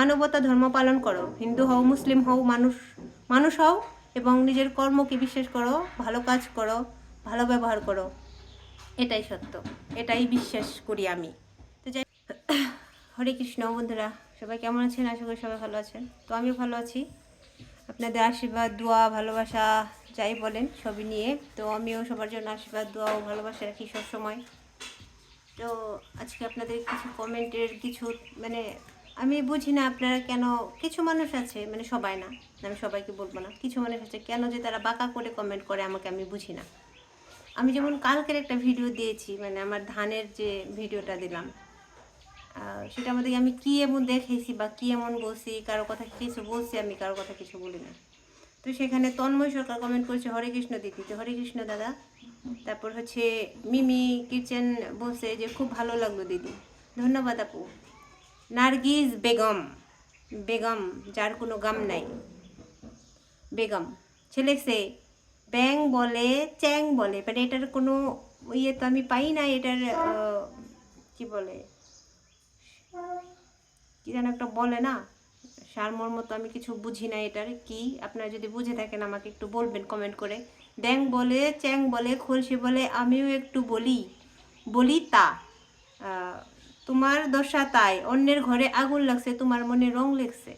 মানবতা ধর্ম পালন করো। হিন্দু হও, মুসলিম হও, মানুষ মানুষ হও এবং নিজের কর্মকে বিশ্বাস করো, ভালো কাজ করো, ভালো ব্যবহার করো। এটাই সত্য। এটাই বিশ্বাস করি আমি। তো যাই হরে কৃষ্ণ বন্ধুরা, সবাই কেমন আছেন? আশা করি সবাই ভালো আছেন। তো আমিও ভালো আছি। আপনাদের আশীর্বাদ, দোয়া, ভালোবাসা, যাই বলেন, সবই নিয়ে। তো আমিও সবার জন্য আশীর্বাদ, দোয়া ও ভালোবাসা রাখি সবসময়। তো আজকে আপনাদের কিছু কমেন্টের কিছু মানে আমি বুঝি না আপনারা কেন, কিছু মানুষ আছে মানে সবাই না, আমি সবাইকে বলব না, কিছু মানুষ আছে কেন যে তারা বাঁকা করে কমেন্ট করে আমাকে আমি বুঝি না। আমি যেমন কালকের একটা ভিডিও দিয়েছি মানে আমার ধানের যে ভিডিওটা দিলাম সেটা মধ্যে আমি কি এমন দেখেছি বা কি এমন বলছি, কারও কথা কিছু বলছি আমি, কারও কথা কিছু বলি না। তো সেখানে তন্ময় সরকার কমেন্ট করেছে হরে কৃষ্ণ দিদি, তো হরে কৃষ্ণ দাদা, তারপর হচ্ছে মিমি কিচেন বলছে যে খুব ভালো লাগল দিদি, ধন্যবাদ আপু। নার্গিস বেগম। বেগম, যার কোনো গাম নাই। বেগম, ছেলে সে ব্যাং বলে, চ্যাং বলে মানে এটার কোনো ইয়ে তো আমি পাই না, এটার কি বলে? কি যেন একটা বলে না? সারমর্ম তো আমি কিছু বুঝি না এটার, কি? আপনারা যদি বুঝে থাকেন, আমাকে একটু বলবেন কমেন্ট করে। ব্যাং বলে, চ্যাং বলে, খলসি বলে, আমিও একটু বলি। বলি তা তোমার দশা তাই, অন্যের ঘরে আগুন লাগছে, তোমার মনে রং লাগছে।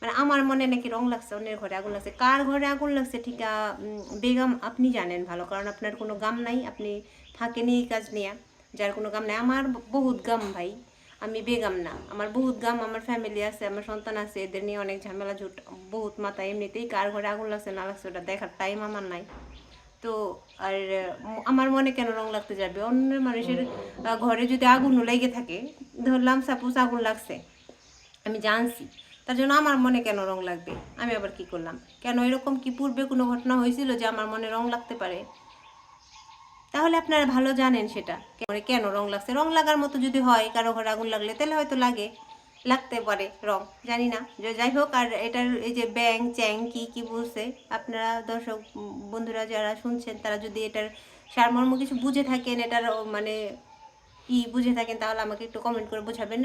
মানে আমার মনে নাকি রং লাগছে, অন্যের ঘরে আগুন লাগছে। কার ঘরে আগুন লাগছে, ঠিক বেগম আপনি জানেন ভালো, কারণ আপনার কোনো গাম নাই, আপনি থাকেনি এই কাজ নিয়ে। যার কোনো গাম নাই। আমার বহুত গাম ভাই, আমি বেগাম না। আমার বহুত গাম, আমার ফ্যামিলি আছে, আমার সন্তান আছে, এদের নিয়ে অনেক ঝামেলা, ঝুট, বহুত মাথা এমনিতেই কার ঘরে আগুন লাগছে, না লাগছে, ওটা দেখার টাইম আমার নাই। তো আর আমার মনে কেন রং লাগতে যাবে? অন্য মানুষের ঘরে যদি আগুনও লেগে থাকে, ধরলাম সাপোজ আগুন লাগছে, আমি জানছি, তার জন্য আমার মনে কেন রং লাগবে? আমি আবার কি করলাম? কেন এরকম কি পূর্বে কোনো ঘটনা হয়েছিল যে আমার মনে রং লাগতে পারে? তাহলে আপনারা ভালো জানেন সেটা। কেন রং লাগছে? রং লাগার মতো যদি হয়, কারও ঘরে আগুন লাগলে, তাহলে হয়তো লাগে। লাগতে পারে রং, জানি না। যে যাই হোক, আর এটার এই যে ব্যাং, চ্যাং, কি কি বলছে? আপনারা দর্শক, বন্ধুরা যারা শুনছেন, তারা যদি এটার সারমর্ম কিছু বুঝে থাকেন, এটার মানে ই বুঝে থাকেন, তাহলে আমাকে একটু কমেন্ট করে বোঝাবেন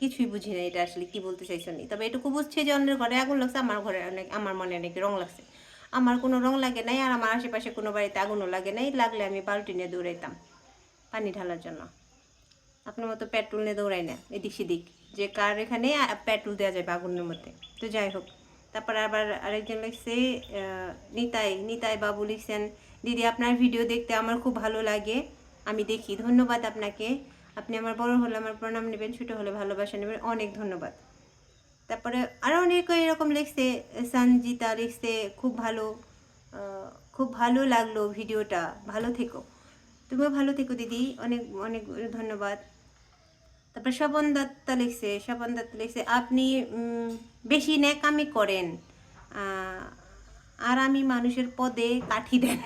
কিছুই বুঝি না এটা আসলে কি বলতে চাইছেন নি। তবে এটুকু বুঝছে যে অন্যের ঘরে আগুন লাগছে, আমার ঘরে অনেক, আমার মনে অনেক রং লাগছে। আমার কোনো রং লাগে নাই, আর আমার আশেপাশে কোনো বাড়িতে আগুনও লাগে নাই, লাগলে আমি বালতি নিয়ে দৌড়াইতাম, পানি ঢালার জন্য। আপনার মতো পেট্রোল নিয়ে দৌড়াই না, এদিক সেদিক। যে কার এখানে পেট্রোল দেওয়া যাবে আগুনের মধ্যে। তো যাই হোক, তারপর আবার আরেকজন লিখছে নিতাই নিতাই বাবু লিখছেন, দিদি, আপনার ভিডিও দেখতে আমার খুব ভালো লাগে, আমি দেখি। ধন্যবাদ আপনাকে। আপনি আমার বড় হলে আমার প্রণাম নেবেন, ছোটো হলে ভালোবাসা নেবেন। অনেক ধন্যবাদ। তারপরে আরও অনেক এরকম লিখছে, সঞ্জিতা লিখছে, খুব ভালো খুব ভালো লাগল ভিডিওটা ভালো থেকো। তুমিও ভালো থেকো দিদি, অনেক অনেক ধন্যবাদ। তারপর স্বপন দত্ত লিখছে, স্বপন দত্ত লিখছে, আপনি বেশি ন্যাকামি করেন আর আমি মানুষের পদে কাঠি দেন।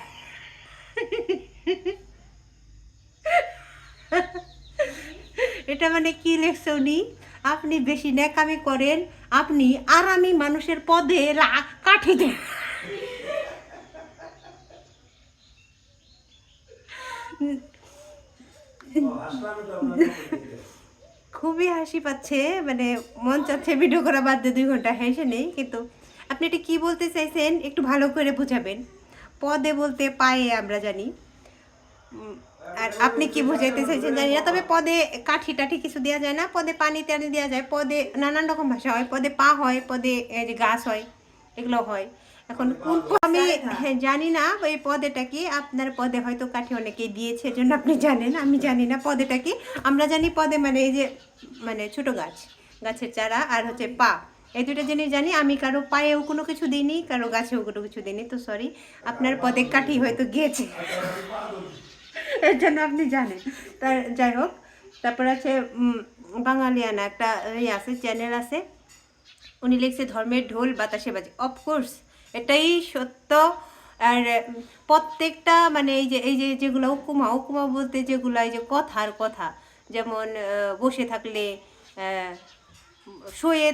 এটা মানে কি লেখছে উনি? আপনি বেশি ন্যাকামি করেন, আপনি আর আমি মানুষের পদে কাঠি দেন। খুবই হাসি পাচ্ছে মানে মন চাচ্ছে ভিডিও করা বাদ দিয়ে দুই ঘণ্টা হেসে নেই, কিন্তু আপনি এটা কী বলতে চাইছেন একটু ভালো করে বোঝাবেন। পদে বলতে পায়ে আমরা জানি। আর আপনি কি বুঝাইতে চাইছেন জানি না, তবে পদে কাঠি টাঠি কিছু দেওয়া যায় না, পদে পানি টানি দেওয়া যায়, পদে নানান রকম ভাষা হয়, পদে পা হয়, পদে গাছ হয়। এগুলো হয়। এখন কোন আমি জানি না ওই পদেটা কি? আপনার পদে হয়তো কাঠি অনেকেই দিয়েছে এজন্য আপনি জানেন আমি জানি না পদেটা কি। আমরা জানি পদে মানে এই যে মানে ছোট গাছ গাছের চারা আর হচ্ছে পা। এই দুটো জিনিস জানি আমি কারও পায়েও কোনো কিছু দিইনি কারও গাছেও কোনো কিছু দিইনি তো সরি আপনার পদে কাঠি হয়তো গিয়েছে। এর জন্য আপনি জানেন। তার যাই হোক তারপর আছে বাঙালিয়ানা একটা ইয়ে আছে চ্যানেল আছে। উনি লিখছে, ধর্মের ঢোল বাতাসে বাজে। অফকোর্স এটাই সত্য। আর প্রত্যেকটা মানে এই যে এই যে যেগুলো উপমা উপমা বলতে যেগুলো এই যে কথার কথা, যেমন বসে থাকলে শুয়ে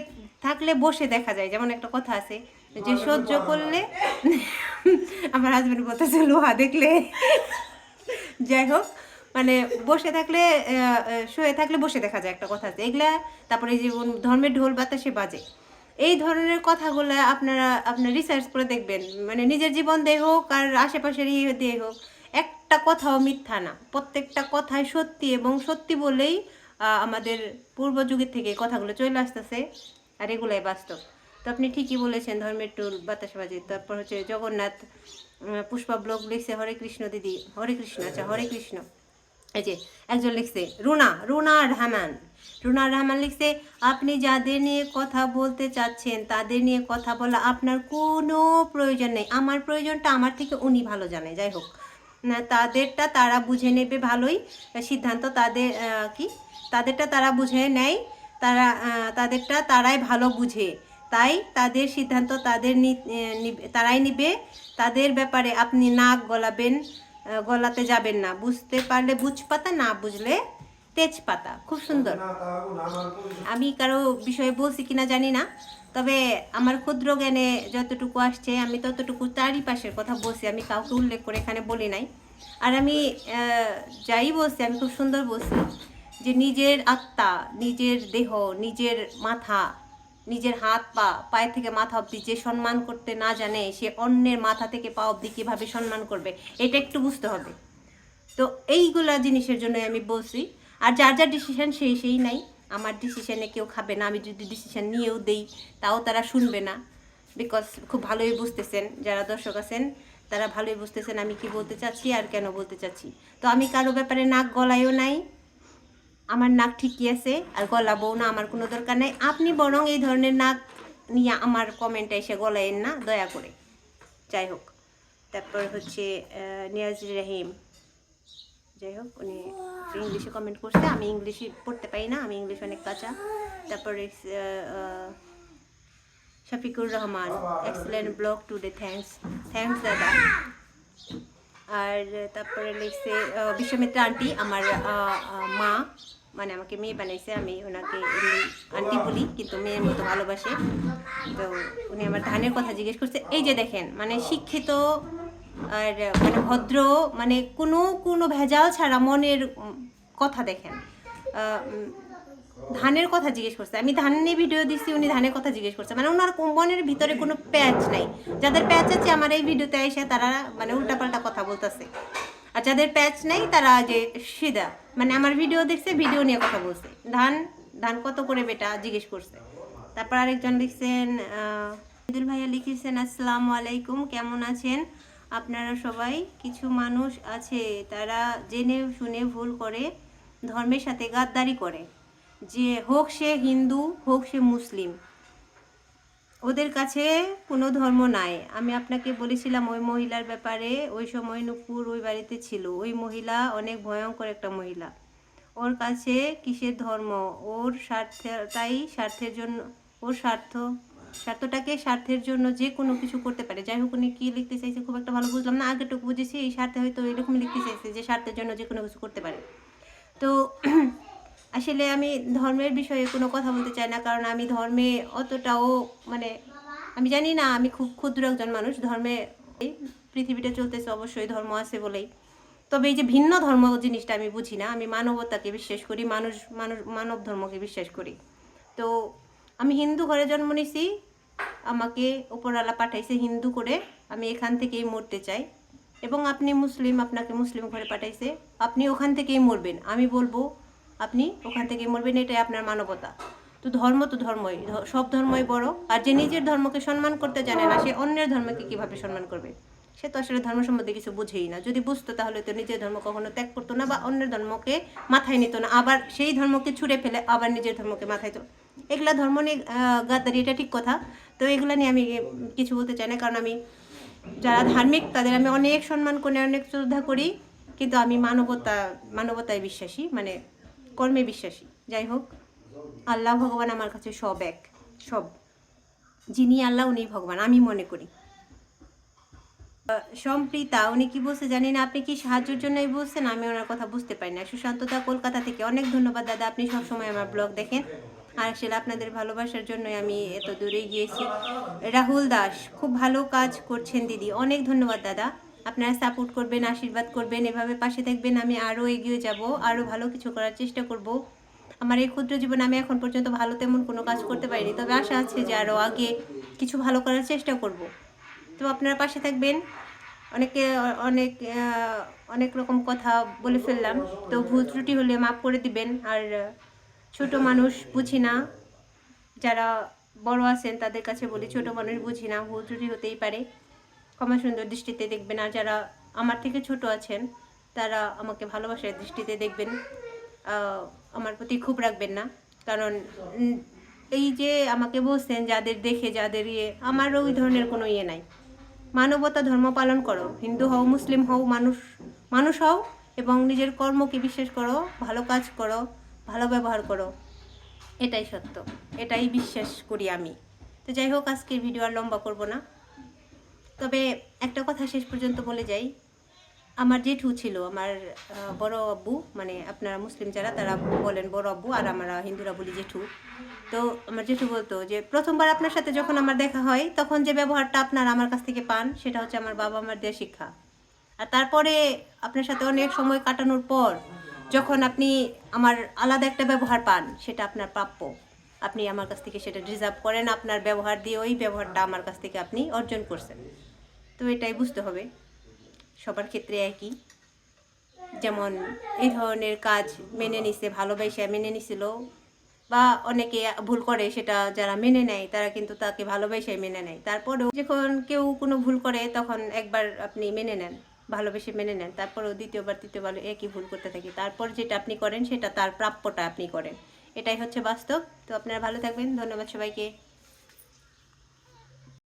থাকলে বসে দেখা যায়। যেমন একটা কথা আছে, যে সহ্য করলে, আমার হাজবেন্ড বলতেছে, লোহা দেখলে। যাই হোক মানে বসে থাকলে শুয়ে থাকলে বসে দেখা যায় একটা কথা আছে। এগুলা, তারপরে যে ধর্মের ঢোল বাতাসে বাজে। এই ধরনের কথাগুলো আপনারা, আপনার রিসার্চ করে দেখবেন। মানে নিজের জীবন দিয়ে হোক আর আশেপাশের ইয়ে দিয়ে হোক, একটা কথাও মিথ্যা না। প্রত্যেকটা কথাই সত্যি এবং সত্যি বলেই আমাদের পূর্বযুগের থেকে কথাগুলো চলে আসতেছে আর এগুলাই বাস্তব। তো আপনি ঠিকই বলেছেন ধর্মের টুল বাতাসে বাজে তারপর হচ্ছে জগন্নাথ পুষ্পা ব্লগ লিখছে, হরে কৃষ্ণ দিদি, হরে কৃষ্ণ আচ্ছা হরে কৃষ্ণ। এই যে একজন লিখছে, রুনা রুনা রহমান। রুনা রহমান লিখছে, আপনি যাদের নিয়ে কথা বলতে চাচ্ছেন, তাদের নিয়ে কথা বলা আপনার কোনো প্রয়োজন নেই। আমার প্রয়োজনটা আমার থেকে উনি ভালো জানে, যাই হোক। তাদেরটা তারা বুঝে নেবে ভালোই। সিদ্ধান্ত তাদের কি? তাদেরটা তারা বুঝে নেয়, তারা তাদেরটা তারাই ভালো বুঝে। তাই তাদের সিদ্ধান্ত তাদের নি- তারাই নিবে। তাদের ব্যাপারে আপনি নাক গলাবেন। গলাতে যাবেন না। বুঝতে পারলে বুঝপাতা, না বুঝলে তেজপাতা। খুব সুন্দর। আমি কারও বিষয়ে বলছি কিনা জানি না, তবে আমার ক্ষুদ্র জ্ঞানে যতটুকু আসছে, আমি ততটুকু চারিপাশের কথা বলছি। আমি কাউকে উল্লেখ করে এখানে বলি নাই। আর আমি যাই বলছি, আমি খুব সুন্দর বলছি যে নিজের আত্মা, নিজের দেহ, নিজের মাথা নিজের হাত পা পায়ে থেকে মাথা অবধি যে সম্মান করতে না জানে, সে অন্যের মাথা থেকে পা অবধি কীভাবে সম্মান করবে, এটা একটু বুঝতে হবে। তো এইগুলা জিনিসের জন্য আমি বলছি, আর যার যার ডিসিশান সেই সেই নাই। আমার ডিসিশানে কেউ খাবে না, আমি যদি ডিসিশান নিয়েও দেই, তাও তারা শুনবে না। বিকজ খুব ভালোই বুঝতেছেন, যারা দর্শক আছেন, তারা ভালোই বুঝতেছেন আমি কি বলতে চাচ্ছি আর কেন বলতে চাচ্ছি। তো আমি কারও ব্যাপারে নাক গলায়ও নাই আমার নাক ঠিকই আছে আর গলাবো না, আমার কোনো দরকার নাই। আপনি বরং এই ধরনের নাক নিয়ে আমার কমেন্টে এসে গলায়েন না, দয়া করে। যাই হোক, তারপর হচ্ছে নিয়াজ রহিম। যাই হোক, উনি ইংলিশে কমেন্ট করছে, আমি ইংলিশে পড়তে পারি না, আমি ইংলিশ অনেক কাঁচা। তারপরে Shafiqur Rahman excellent blog today thanks thanks দাদা। আর তারপরে লিখছে বিশ্বমিত্রা আন্টি, আমার মা। মানে আমাকে মেয়ে বানাইছে, আমি ওনাকে আন্টি বলি, কিন্তু মেয়ের মতো ভালোবাসে। তো উনি আমার ধানের কথা জিজ্ঞেস করছে, এই যে দেখেন মানে শিক্ষিত আর মানে ভদ্র মানে কোনো কোনো ভেজাল ছাড়া মনের কথা দেখেন। ধানের কথা জিজ্ঞেস করছে। আমি ধান নিয়ে ভিডিও দিচ্ছি উনি ধানের কথা জিজ্ঞেস করছে। মানে ওনার মনের ভিতরে কোনো প্যাচ নাই। যাদের প্যাচ আছে, আমার এই ভিডিওতে এসে তারা মানে উল্টাপাল্টা কথা বলতেছে। আর যাদের প্যাচ নাই, তারা যে সিধা। মানে আমার ভিডিও দেখছে, ভিডিও নিয়ে কথা বলছে। ধান ধান কত করে বেটা? জিজ্ঞেস করছে। তারপর আরেকজন লিখছেন ঈদুল ভাইয়া লিখেছেন, আসসালামু আলাইকুম, কেমন আছেন? আপনারা সবাই কিছু মানুষ আছে, তারা জেনে শুনে ভুল করে, ধর্মের সাথে গাদ্দারি করে। যে হোক সে হিন্দু, হোক সে মুসলিম ওদের কাছে কোনো ধর্ম নাই। আমি আপনাকে বলেছিলাম ওই মহিলার ব্যাপারে, ওই সময় নুপুর ওই বাড়িতে ছিল। ওই মহিলা অনেক ভয়ঙ্কর একটা মহিলা। ওর কাছে কিসের ধর্ম? ওর স্বার্থ তাই স্বার্থের জন্য, ওর স্বার্থ, স্বার্থটাকে স্বার্থের জন্য যে কোনো কিছু করতে পারে। যাই হোক, উনি কী লিখতে চাইছে খুব একটা ভালো বুঝলাম না। আগেটুকু বুঝেছি, এই স্বার্থে হয়তো এরকম লিখতে চাইছে যে স্বার্থের জন্য যে কোনো কিছু করতে পারে। তো আসলে আমি ধর্মের বিষয়ে কোনো কথা বলতে চাই না, কারণ আমি ধর্মে অতটাও মানে আমি জানি না, আমি খুব ক্ষুদ্র একজন মানুষ, ধর্মে পৃথিবীটা চলতেছে, অবশ্যই ধর্ম আছে বলেই। তবে এই যে ভিন্ন ধর্ম জিনিসটা আমি বুঝি না, আমি মানবতাকে বিশ্বাস করি, মানুষ মানুষ, মানব ধর্মকে বিশ্বাস করি। তো আমি হিন্দু ঘরে জন্ম নিছি, আমাকে উপরওয়ালা পাঠাইছে হিন্দু করে, আমি এখান থেকেই মরতে চাই। এবং আপনি মুসলিম, আপনাকে মুসলিম ঘরে পাঠাইছে, আপনি ওখান থেকেই মরবেন। আমি বলব আপনি ওখান থেকে মরবেন এটাই আপনার মানবতা। তো ধর্ম তো ধর্মই সব ধর্মই বড়। আর যে নিজের ধর্মকে সম্মান করতে জানে না, সে অন্যের ধর্মকে কীভাবে সম্মান করবে? সে তো আসলে ধর্ম সম্বন্ধে কিছু বুঝেই না। যদি বুঝতো তাহলে তো নিজের ধর্ম কখনো ত্যাগ করতো না বা অন্যের ধর্মকে মাথায় নিত না। আবার সেই ধর্মকে ছুঁড়ে ফেলে আবার নিজের ধর্মকে মাথায় তো এগুলা ধর্ম নিয়ে গাদ্দারি, এটা ঠিক কথা। তো এগুলা নিয়ে আমি কিছু বলতে চাই না। কারণ আমি যারা ধার্মিক, তাদের আমি অনেক সম্মান করি, অনেক শ্রদ্ধা করি। কিন্তু আমি মানবতা, মানবতায় বিশ্বাসী। মানে কর্মে বিশ্বাসী। যাই হোক, আল্লাহ ভগবান আমার কাছে সব এক, সব। যিনি আল্লাহ উনি ভগবান, আমি মনে করি। সম্প্রীতা, উনি কি বলছে জানি না, আপনি কি সাহায্যের জন্যই বলছেন? আমি ওনার কথা বুঝতে পারি না। সুশান্ততা কলকাতা থেকে, অনেক ধন্যবাদ দাদা, আপনি সবসময় আমার ব্লগ দেখেন। আর আসলে আপনাদের ভালোবাসার জন্যই আমি এত দূরে গিয়েছি। রাহুল দাস, খুব ভালো কাজ করছেন দিদি, অনেক ধন্যবাদ দাদা। আপনারা সাপোর্ট করবেন, আশীর্বাদ করবেন, এভাবে পাশে থাকবেন, আমি আরও এগিয়ে যাব আরও ভালো কিছু করার চেষ্টা করব। আমার এই ক্ষুদ্র জীবনে আমি এখন পর্যন্ত ভালো তেমন কোনো কাজ করতে পারিনি, তবে আশা আছে যে আরও আগে কিছু ভালো করার চেষ্টা করব। তো আপনারা পাশে থাকবেন, অনেকে, অনেক অনেক রকম কথা বলে ফেললাম, তো ভুল ত্রুটি হলে মাফ করে দিবেন, আর ছোট মানুষ বুঝি না, যারা বড় আছেন তাদের কাছে বলি, ছোট মানুষ বুঝি না, ভুল ত্রুটি হতেই পারে। ক্ষমা সুন্দর দৃষ্টিতে দেখবেন আর যারা আমার থেকে ছোট আছেন, তারা আমাকে ভালোবাসার দৃষ্টিতে দেখবেন। আমার প্রতি খুব রাখবেন না। কারণ এই যে আমাকে বলছেন যাদের দেখে, যাদের ইয়ে আমার ওই ধরনের কোনো ইয়ে নাই। মানবতা ধর্ম পালন করো, হিন্দু হও, মুসলিম হও, মানুষ মানুষ হও এবং নিজের কর্মকে বিশ্বাস করো, ভালো কাজ করো, ভালো ব্যবহার করো। এটাই সত্য, এটাই বিশ্বাস করি আমি। তো যাই হোক, আজকের ভিডিও আর লম্বা করব না। তবে একটা কথা শেষ পর্যন্ত বলে যাই। আমার জেঠু ছিল, আমার বড় আব্বু মানে আপনারা মুসলিম যারা, তারা বলেন বড় আব্বু আর আমরা হিন্দুরা বলি জেঠু। তো আমার জেঠু বলতো যে, প্রথমবার আপনার সাথে যখন আমার দেখা হয়, তখন যে ব্যবহারটা আপনারা আমার কাছ থেকে পান, সেটা হচ্ছে আমার বাবা আমার দেওয়া শিক্ষা। আর তারপরে আপনার সাথে অনেক সময় কাটানোর পর, যখন আপনি আমার আলাদা একটা ব্যবহার পান, সেটা আপনার প্রাপ্য। আপনি আমার কাছ থেকে সেটা রিজার্ভ করেন, আপনার ব্যবহার দিয়ে ওই ব্যবহারটা আমার কাছ থেকে আপনি অর্জন করছেন। তো এটাই বুঝতে হবে। সবার ক্ষেত্রে একই। যেমন এই ধরনের কাজ মেনে নিছে ভালোবাসা মেনে নিছিল বা অনেকে ভুল করে সেটা যারা মেনে নেয়, তারা কিন্তু তাকে ভালোবাসায় মেনে নেয়। তারপরেও যখন কেউ কোনো ভুল করে, তখন একবার আপনি মেনে নেন, ভালোবেসে মেনে নেন। তারপরেও দ্বিতীয়বার, তৃতীয়বার একই ভুল করতে থাকি। তারপর যেটা আপনি করেন, সেটা তার প্রাপ্যটা আপনি করেন। এটাই হচ্ছে বাস্তব। তো আপনারা ভালো থাকবেন। ধন্যবাদ সবাইকে।